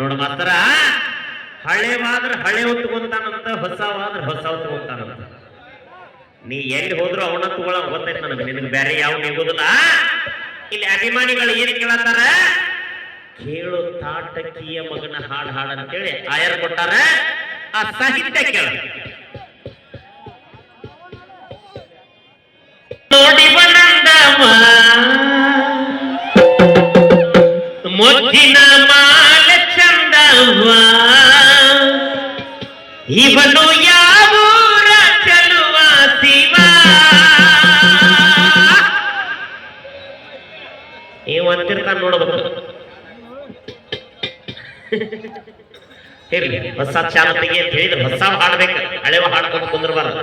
ನೋಡು ಮಾಸ್ತರ. ಹಳೆವಾದ್ರೆ ಹಳೆ ಹೊತ್ಕೊಂತಾನಂತ ಹೊಸವಾದ್ರೆ ಹೊಸ ಹೊತ್ಕೊಂತಾನಂತ ನೀ ಎಲ್ಲಿ ಹೋದ್ರು ಅವನ ತಗೊಳ ಗೊತ್ತೈತೆ ನನಗೆ. ನಿನಗೆ ಬೇರೆ ಯಾವ ನಿಗೋದಿಲ್ಲ. ಇಲ್ಲಿ ಅಭಿಮಾನಿಗಳು ಏನ್ ಕೇಳತ್ತಾರ? ಕೇಳು ತಾಟಕಿಯ ಮಗನ ಹಾಡು ಅಂತ ಅಂತೇಳಿ ಆಯರ್ ಕೊಟ್ಟಾರ. ಆ ಸಾಹಿತ್ಯ ಕೇಳ. ನೋಡಿ ಬಂದ ಮುದ್ದಿನ ಮಾಲ ಚಂದವ ಇವನು ಯಾವೂರ ಚಲುವ ಶಿವ. ನೀವು ಅಂತಿರ್ತಾನ ನೋಡಬೇಕು. ಇರ್ಲಿ ಹೊಸ ಚಾಲತೆಗೆ ಅಂತ ಹೇಳಿದ್ರೆ ಹೊಸ ಹಾಡ್ಬೇಕು. ಹಳೆವ ಹಾಡ್ಕೊಂಡು ಕುಂದ್ರಬಾರ್ದು.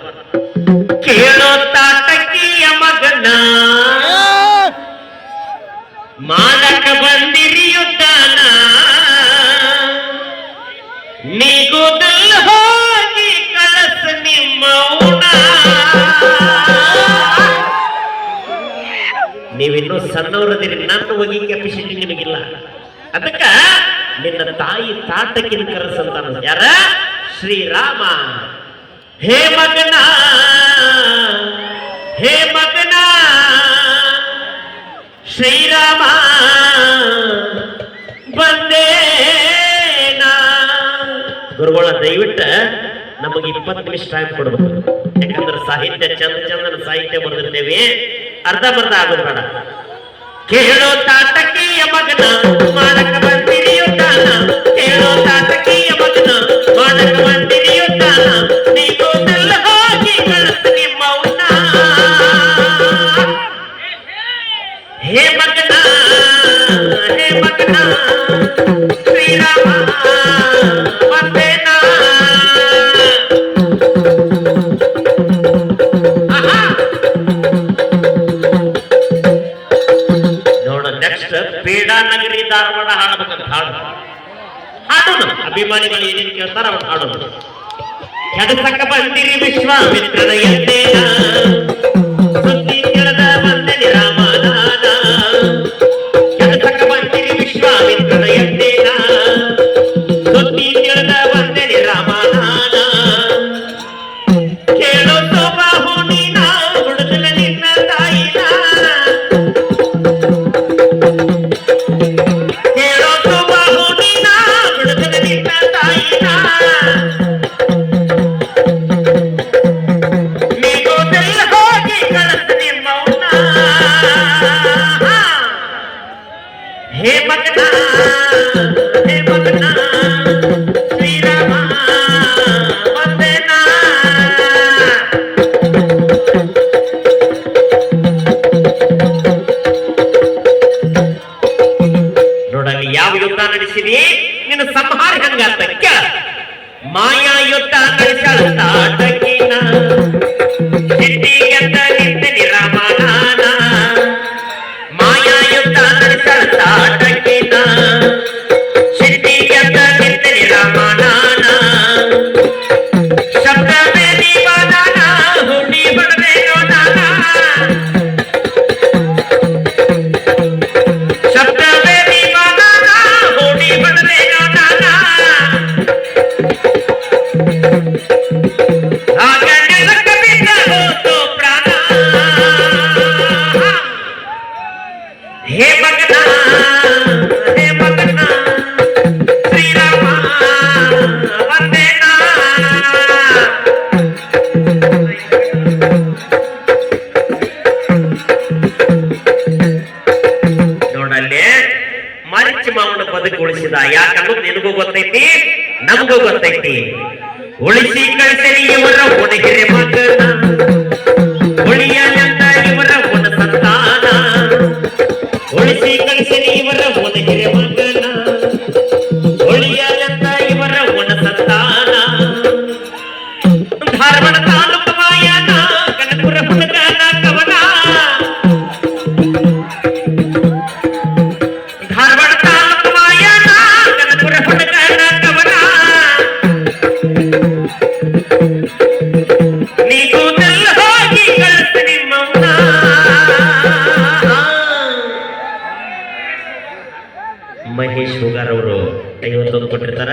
ಕೇಳೋ ತಾಟಕಿಯ ಮಗನ. ಮಾಲಕ ಬಂದಿರಿ ನೀವಿನ್ನೂ ಸಣ್ಣವರದಿರಿ, ನನ್ನ ಹೋಗಿ ಕೆಪಾಸಿಟಿ ನಿಮಗಿಲ್ಲ ಅದಕ್ಕ ನಿನ್ನ ತಾಯಿ ತಾಟಕಿನ ಕರೆಸಂತಾನ ಯಾರ? ಶ್ರೀರಾಮ. ಹೇ ಮಗನ. ಹೇ ಮಗನ. ಶ್ರೀರಾಮ. ಬಂದೇನ ಗುರುಗಳ ದಯವಿಟ್ಟ ನಮಗೆ ಇಪ್ಪತ್ತು ನಿಮಿಷ ಟೈಮ್ ಕೊಡ್ಬೇಕು. ಯಾಕಂದ್ರೆ ಸಾಹಿತ್ಯ ಚಂದ ಚಂದನ ಸಾಹಿತ್ಯ ಬರೆದಿರ್ತೇವೆ. ಅರ್ಧ ಬರ್ಧ ಆಗೋದು ಬೇಡ. ಕೇಳೋ ತಾಟಕಿಯ ಮಗನ ಮಾಡಕ ಬಂದಿರಿ ಯುದ್ಧಾನ ಕೇಳೋ ತಾಟಕಿಯ ಮಗನ ಮಾಡಕ ಬಂದಿರಿ ಯುದ್ಧಾನ ನೀವು ಎಲ್ಲ ಹೋಗಿ ಕಳಿಸು ನಿಮ್ಮ ಅವ್ನ. ಹೇ ಮಗನ ಹೇ ಮಗನ ಶ್ರೀರಾಮ ಹಾಡೋಣ ಅಭಿಮಾನಿಗಳು ಏನೇನು ಕೇಳ್ತಾರ ಅವ್ರು ಹಾಡೋಣ ಕೆಡಸಕ ಬಂದಿರಿ ವಿಶ್ವಾಮಿತ್ರನ ಎದ್ದೇನ. ಹೇ ಮಗನ ಹೇ ಮಗನ ಶ್ರೀರಾಮ ಬಂದೇನಾ ನೋಡಲ್ಲಿ ಯಾವ ಯುದ್ಧ ನಡೆಸಿದಿ ನಿನ್ನ ಸಂಹಾರ ಹಂಗಾತ ಕೇಳ ಮಾಯಾ ಯುದ್ಧ ನಡೆಸಾಳ ತಾಟಕಿನ ಸಿದ್ಧಿಗೆಂದ ಮಾವನ ಬದುಕು ಉಳಿಸಿದ ಯಾಕಂದ್ರೆ ನಿನಗೂ ಗೊತ್ತೈತಿ ನಮಗೂ ಗೊತ್ತೈತಿ. ಉಳಿಸಿ ಕಳಿಸಲಿ ಇವರ ಒಣಗಿರೆ ಮಗನ ಐವತ್ತೊಂದು ಕೊಟ್ಟಿರ್ತಾರ.